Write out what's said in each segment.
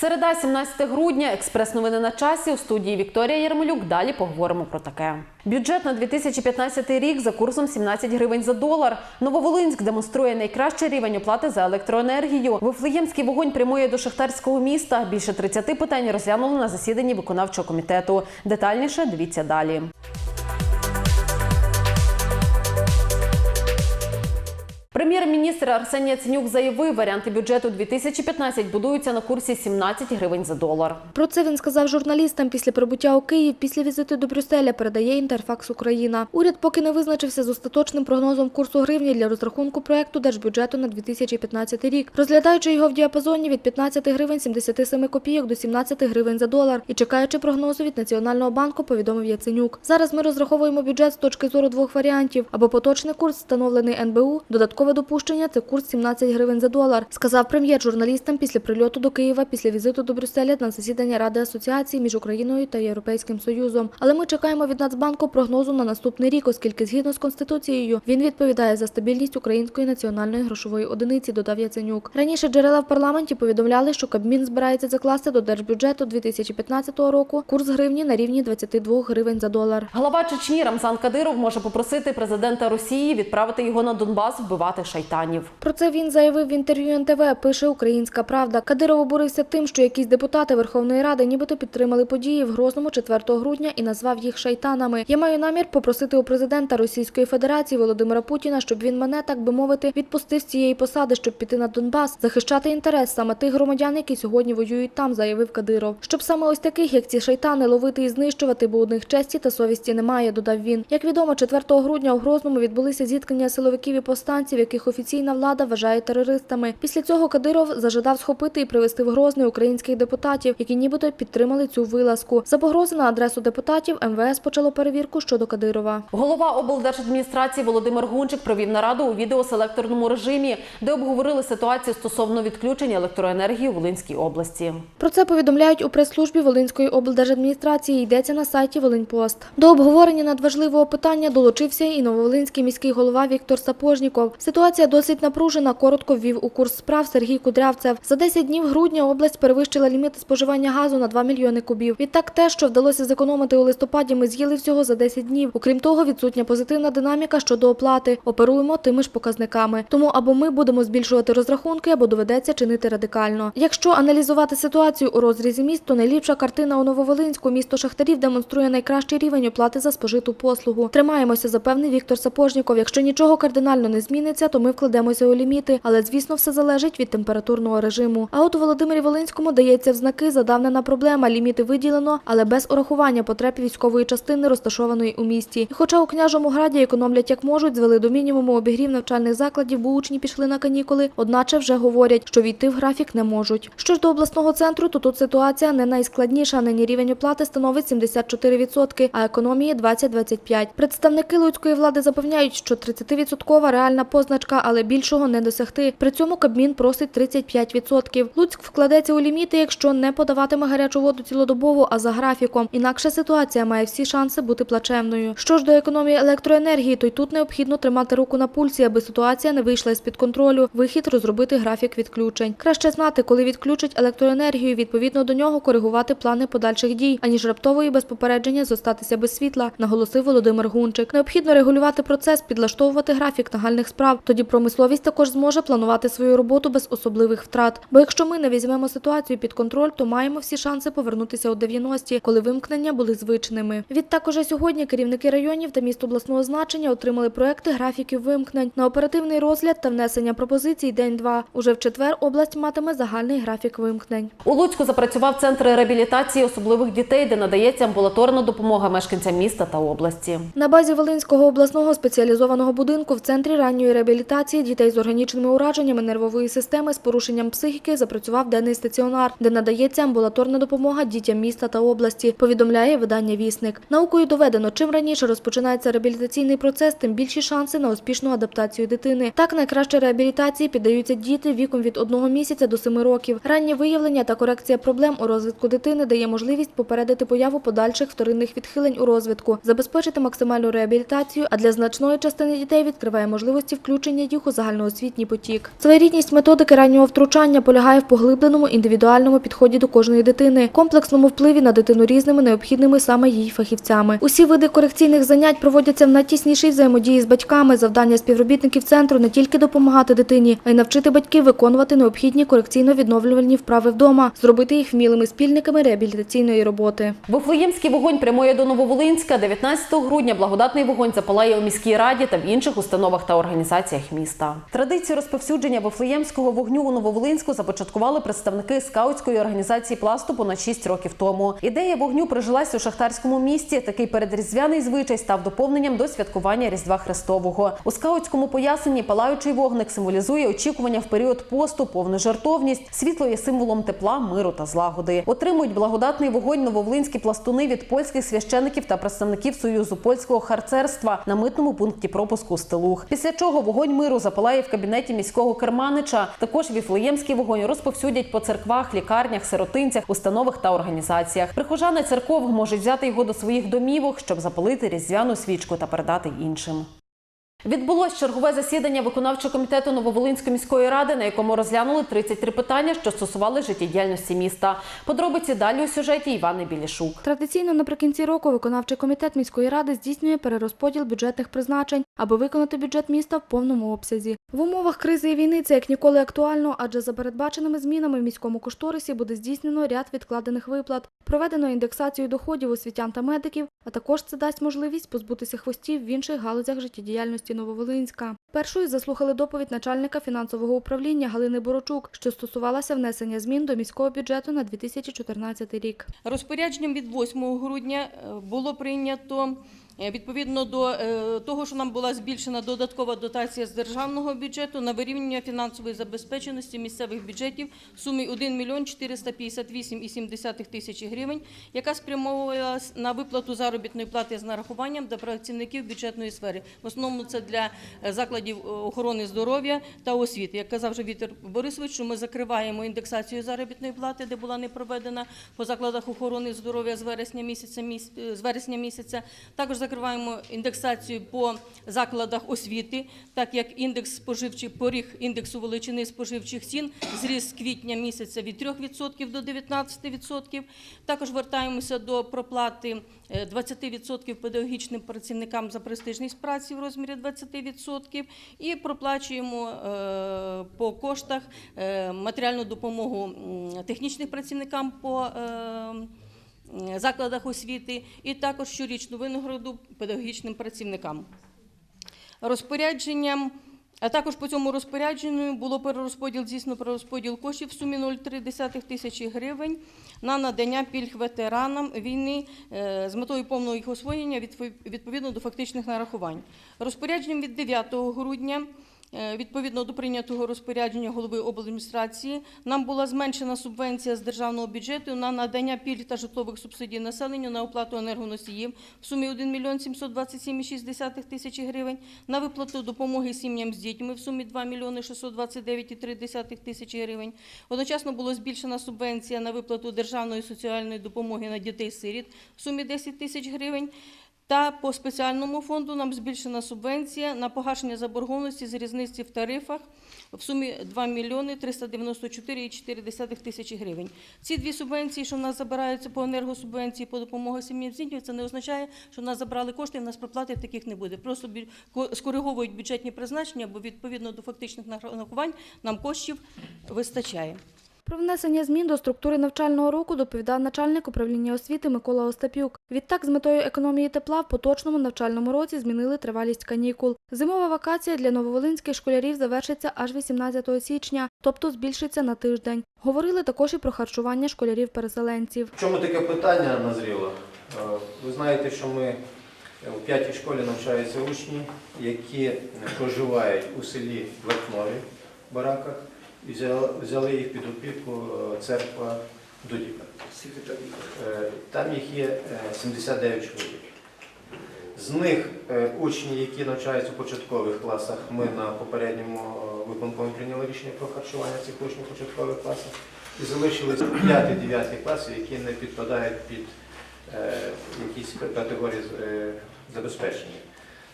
Середа, 17 грудня, експрес-новини на часі у студії Вікторія Єрмолюк. Далі поговоримо про таке. Бюджет на 2015 рік за курсом 17 гривень за долар. Нововолинськ демонструє найкращий рівень оплати за електроенергію. Вифлеємський вогонь прямує до шахтарського міста. Більше 30 питань розглянули на засіданні виконавчого комітету. Детальніше дивіться далі. Прем'єр-міністр Арсеній Яценюк заявив, варіанти бюджету 2015 будуються на курсі 17 гривень за долар. Про це він сказав журналістам після прибуття у Київ після візиту до Брюсселя, передає Інтерфакс Україна. Уряд поки не визначився з остаточним прогнозом курсу гривні для розрахунку проекту держбюджету на 2015 рік, розглядаючи його в діапазоні від 15 гривень 77 копійок до 17 гривень за долар і чекаючи прогнозу від Національного банку, повідомив Яценюк. Зараз ми розраховуємо бюджет з точки зору двох варіантів: або поточний курс, встановлений НБУ, додаткове допущення це курс 17 гривень за долар, сказав прем'єр журналістам після прильоту до Києва після візиту до Брюсселя на засідання Ради асоціації між Україною та Європейським Союзом. Але ми чекаємо від Нацбанку прогнозу на наступний рік, оскільки згідно з конституцією він відповідає за стабільність української національної грошової одиниці. Додав Яценюк. Раніше джерела в парламенті повідомляли, що Кабмін збирається закласти до держбюджету 2015 року курс гривні на рівні 22 гривень за долар. Глава Чечні Рамзан Кадиров може попросити президента Росії відправити його на Донбас вбивати шайтанів. Про це він заявив в інтерв'ю НТВ. Пише Українська Правда. Кадиров обурився тим, що якісь депутати Верховної Ради нібито підтримали події в Грозному 4 грудня і назвав їх шайтанами. Я маю намір попросити у президента Російської Федерації Володимира Путіна, щоб він мене, так би мовити, відпустив з цієї посади, щоб піти на Донбас, захищати інтерес саме тих громадян, які сьогодні воюють там, заявив Кадиров. Щоб саме ось таких, як ці шайтани, ловити і знищувати, бо у них честі та совісті немає, додав він. Як відомо, 4 грудня у Грозному відбулися зіткнення силовиків і повстанців, яких офіційна влада вважає терористами. Після цього Кадиров зажадав схопити і привезти в Грозний українських депутатів, які нібито підтримали цю вилазку. За погрози на адресу депутатів МВС почало перевірку щодо Кадирова. Голова облдержадміністрації Володимир Гунчик провів нараду у відеоселекторному режимі, де обговорили ситуацію стосовно відключення електроенергії у Волинській області. Про це повідомляють у прес-службі Волинської облдержадміністрації. Йдеться на сайті Волиньпост. До обговорення надважливого питання долучився і нововолинський міський голова Віктор Сапожніков. Ситуація досить напружена. Коротко ввів у курс справ Сергій Кудрявцев. За 10 днів грудня область перевищила ліміти споживання газу на 2 мільйони кубів. Відтак, те, що вдалося зекономити у листопаді, ми з'їли всього за 10 днів. Окрім того, відсутня позитивна динаміка щодо оплати. Оперуємо тими ж показниками. Тому або ми будемо збільшувати розрахунки, або доведеться чинити радикально. Якщо аналізувати ситуацію у розрізі міст, то найліпша картина у Нововолинську. Місто шахтарів демонструє найкращий рівень оплати за спожиту послугу. Тримаємося, запевнив Віктор Сапожніков. Якщо нічого кардинально не зміниться, то ми вкладемося у ліміти, але звісно, все залежить від температурного режиму. А от у Володимирі Волинському дається в знаки задавнена проблема. Ліміти виділено, але без урахування потреб військової частини, розташованої у місті. І хоча у княжому граді економлять як можуть, звели до мінімуму обігрів навчальних закладів, бо учні пішли на канікули, одначе вже говорять, що війти в графік не можуть. Що ж до обласного центру, то тут ситуація не найскладніша. Нині рівень оплати становить 74%, а економії 20-25%. Представники луцької влади запевняють, що 30% реальна позначка, але більшого не досягти. При цьому Кабмін просить 35%. Луцьк вкладеться у ліміти, якщо не подаватиме гарячу воду цілодобово, а за графіком. Інакше ситуація має всі шанси бути плачевною. Що ж до економії електроенергії, то й тут необхідно тримати руку на пульсі, аби ситуація не вийшла з під контролю. Вихід розробити графік відключень. Краще знати, коли відключать електроенергію, відповідно до нього коригувати плани подальших дій, аніж раптово і без попередження зостатися без світла, наголосив Володимир Гунчик. Необхідно регулювати процес, підлаштовувати графік нагальних справ. Тоді промисловість також зможе планувати свою роботу без особливих втрат. Бо якщо ми не візьмемо ситуацію під контроль, то маємо всі шанси повернутися у 90-ті, коли вимкнення були звичними. Відтак уже сьогодні керівники районів та міст обласного значення отримали проекти графіків вимкнень на оперативний розгляд та внесення пропозицій день-два. Уже в четвер область матиме загальний графік вимкнень. У Луцьку запрацював центр реабілітації особливих дітей, де надається амбулаторна допомога мешканцям міста та області. На базі Волинського обласного спеціалізованого будинку в центрі ранньої реабілітації дітей з органічними ураженнями нервової системи з порушенням психіки запрацював денний стаціонар, де надається амбулаторна допомога дітям міста та області. Повідомляє видання Вісник. Наукою доведено, чим раніше розпочинається реабілітаційний процес, тим більші шанси на успішну адаптацію дитини. Так найкраще реабілітації піддаються діти віком від одного місяця до семи років. Раннє виявлення та корекція проблем у розвитку дитини дає можливість попередити появу подальших вторинних відхилень у розвитку, забезпечити максимальну реабілітацію, а для значної частини дітей відкриває можливості включення включення їх у загальноосвітній потік. Своєрідність методики раннього втручання полягає в поглибленому індивідуальному підході до кожної дитини, комплексному впливі на дитину різними необхідними саме їй фахівцями. Усі види корекційних занять проводяться в найтіснішій взаємодії з батьками. Завдання співробітників центру не тільки допомагати дитині, а й навчити батьків виконувати необхідні корекційно-відновлювальні вправи вдома, зробити їх вмілими спільниками реабілітаційної роботи. Вифлеємський вогонь прямує до Нововолинська. 19 грудня благодатний вогонь запалає у міській раді та в інших установах та організаціях міста. Традицію розповсюдження Вифлеємського вогню у Нововолинську започаткували представники скаутської організації пласту понад 6 років тому. Ідея вогню прижилась у шахтарському місті. Такий передріздвяний звичай став доповненням до святкування Різдва Христового. У скаутському поясненні палаючий вогник символізує очікування в період посту, повну жартовність. Світло є символом тепла, миру та злагоди. Отримують благодатний вогонь нововолинські пластуни від польських священиків та представників Союзу польського харцерства на митному пункті пропуску Стелух. Після чого вогонь миру запалає в кабінеті міського керманича. Також віфлеємський вогонь розповсюдять по церквах, лікарнях, сиротинцях, установах та організаціях. Прихожани церков можуть взяти його до своїх домівок, щоб запалити різдвяну свічку та передати іншим. Відбулось чергове засідання виконавчого комітету Нововолинської міської ради, на якому розглянули 33 питання, що стосували життєдіяльності міста. Подробиці далі у сюжеті Івани Білішук. Традиційно наприкінці року виконавчий комітет міської ради здійснює перерозподіл бюджетних призначень, аби виконати бюджет міста в повному обсязі. В умовах кризи і війни це як ніколи актуально, адже за передбаченими змінами в міському кошторисі буде здійснено ряд відкладених виплат, проведено індексацію доходів освітян та медиків, а також це дасть можливість позбутися хвостів в інших галузях життєдіяльності Нововолинська. Першою заслухали доповідь начальника фінансового управління Галини Борочук, що стосувалася внесення змін до міського бюджету на 2014 рік. Розпорядженням від 8 грудня е, було прийнято відповідно до е, того, що нам була збільшена додаткова дотація з державного бюджету на вирівняння фінансової забезпеченості місцевих бюджетів в сумі 1 мільйон 458,7 тисячі гривень, яка спрямовувалась на виплату заробітної плати з нарахуванням для працівників бюджетної сфери. В основному це для е, закладів е, охорони здоров'я та освіти. Як казав вже Віктор Борисович, що ми закриваємо індексацію заробітної плати, де була не проведена по закладах охорони здоров'я з вересня місяця. е, З вересня місяця також закриваємо індексацію по закладах освіти, так як індекс споживчий поріг індексу величини споживчих цін зріс з квітня місяця від 3% до 19%. Також вертаємося до проплати е, 20% педагогічним працівникам за престижність праці в розмірі 20% і проплачуємо е, по коштах е, матеріальну допомогу технічним працівникам по е, закладах освіти і також щорічну винагороду педагогічним працівникам. Розпорядженням, а також по цьому розпорядженню було перерозподіл, дійсно перерозподіл коштів в сумі 0,3 тисячі гривень на надання пільг ветеранам війни е, з метою повного їх освоєння відповідно до фактичних нарахувань. Розпорядженням від 9 грудня Відповідно до прийнятого розпорядження голови обладміністрації, нам була зменшена субвенція з державного бюджету на надання пільг та житлових субсидій населенню на оплату енергоносіїв в сумі 1 мільйон 727,6 тисячі гривень, на виплату допомоги сім'ям з дітьми в сумі 2 мільйони 629,3 тисячі гривень. Одночасно було збільшена субвенція на виплату державної соціальної допомоги на дітей-сиріт в сумі 10 тисяч гривень. Та по спеціальному фонду нам збільшена субвенція на погашення заборгованості з різниці в тарифах в сумі 2 мільйони 394,4 тисячі гривень. Ці дві субвенції, що в нас забираються по енергосубвенції, по допомогі сім'ям з дітьми, це не означає, що в нас забрали кошти, і в нас проплати таких не буде. Просто скориговують бюджетні призначення, бо відповідно до фактичних нарахувань нам коштів вистачає. Про внесення змін до структури навчального року доповідав начальник управління освіти Микола Остапюк. Відтак, з метою економії тепла в поточному навчальному році змінили тривалість канікул. Зимова вакація для нововолинських школярів завершиться аж 18 січня, тобто збільшиться на тиждень. Говорили також і про харчування школярів-переселенців. Чому таке питання назріло? Е, Ви знаєте, що ми у п'ятій школі навчаються учні, які проживають у селі Верхнові бараках, і взяли, їх під опіку е, церква Дудіка. Е, Там їх є е, 79 чоловік. З них е, учні, які навчаються у початкових класах, ми на попередньому е, виконкомі прийняли рішення про харчування цих учнів у початкових класах. І залишились 5-9 класи, які не підпадають під е, якісь категорії е, забезпечення.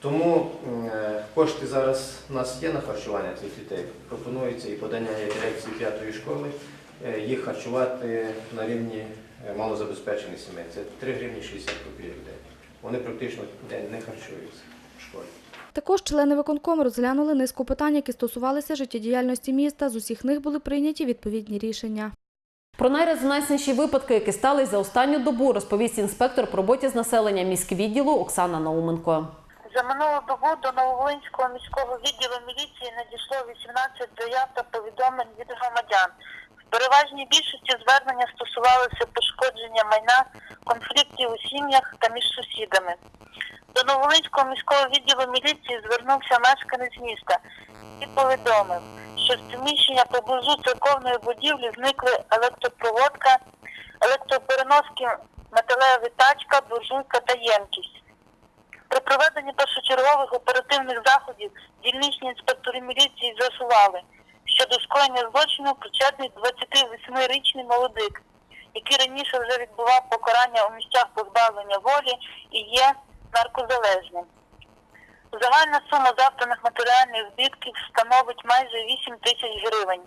Тому е, кошти зараз у нас є на харчування цих дітей. Пропонується і подання дирекції п'ятої школи е, їх харчувати на рівні е, малозабезпечених сімей. Це 3 гривні 60 копійок в день. Вони практично в день не харчуються в школі. Також члени виконкому розглянули низку питань, які стосувалися життєдіяльності міста. З усіх них були прийняті відповідні рішення. Про найрезонансніші випадки, які стались за останню добу, розповість інспектор по роботі з населенням міськвідділу Оксана Науменко. За минулу добу до Нововолинського міського відділу міліції надійшло 18 заяв та повідомлень від громадян. В переважній більшості звернення стосувалися пошкодження майна, конфліктів у сім'ях та між сусідами. До Нововолинського міського відділу міліції звернувся мешканець міста і повідомив, що з приміщення поблизу церковної будівлі зникли електропроводка, електропереноски, металева тачка, буржуйка та ємкість. При проведенні першочергових оперативних заходів дільничні інспектори міліції з'ясували, що до скоєння злочину причетний 28-річний молодик, який раніше вже відбував покарання у місцях позбавлення волі і є наркозалежним. Загальна сума завданих матеріальних збитків становить майже 8 тисяч гривень.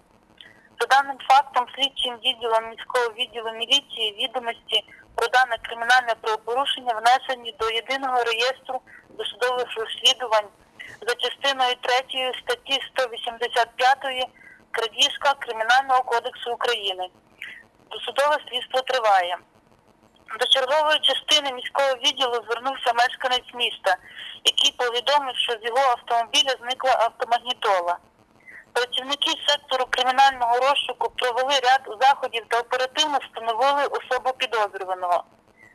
За даним фактом, слідчим відділом міського відділу міліції відомості про дане кримінальне правопорушення внесені до єдиного реєстру досудових розслідувань за частиною 3 статті 185 крадіжка Кримінального кодексу України. Досудове слідство триває. До чергової частини міського відділу звернувся мешканець міста, який повідомив, що з його автомобіля зникла автомагнітола. Працівники сектору кримінального розшуку провели ряд заходів та оперативно встановили особу підозрюваного.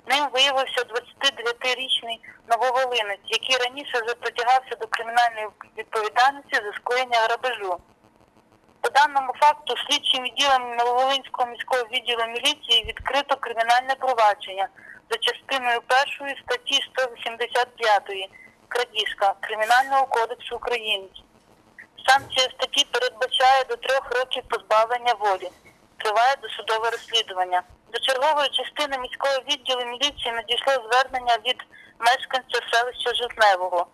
Ним виявився 29-річний нововолинець, який раніше вже притягався до кримінальної відповідальності за скоєння грабежу. По даному факту слідчим відділом Нововолинського міського відділу міліції відкрито кримінальне провадження за частиною першої статті 185 крадіжка Кримінального кодексу України. Санкція статті передбачає до трьох років позбавлення волі. Триває досудове розслідування. До чергової частини міського відділу міліції надійшло звернення від мешканця селища Житневого.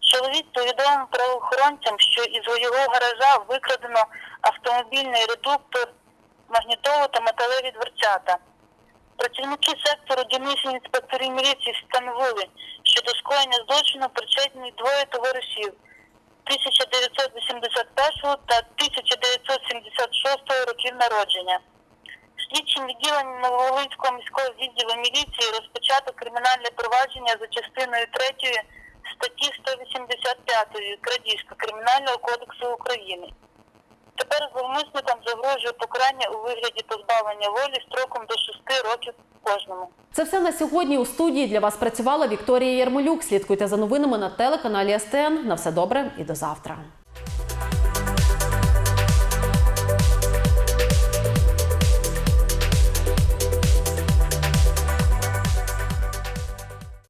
Чоловік повідомив правоохоронцям, що із його гаража викрадено автомобільний редуктор, магнітолу та металеві дверцята. Працівники сектору дільничні інспекторів міліції встановили, що до скоєння злочину причетні двоє товаришів 1981 та 1976 років народження. Слідчим відділенням Нововолинського міського відділу міліції розпочато кримінальне провадження за частиною 3 статті 185 крадіжка Кримінального кодексу України. Тепер зловмисникам загрожує покарання у вигляді позбавлення волі строком до 6 років кожному. Це все на сьогодні. У студії для вас працювала Вікторія Ярмолюк. Слідкуйте за новинами на телеканалі СТН. На все добре і до завтра.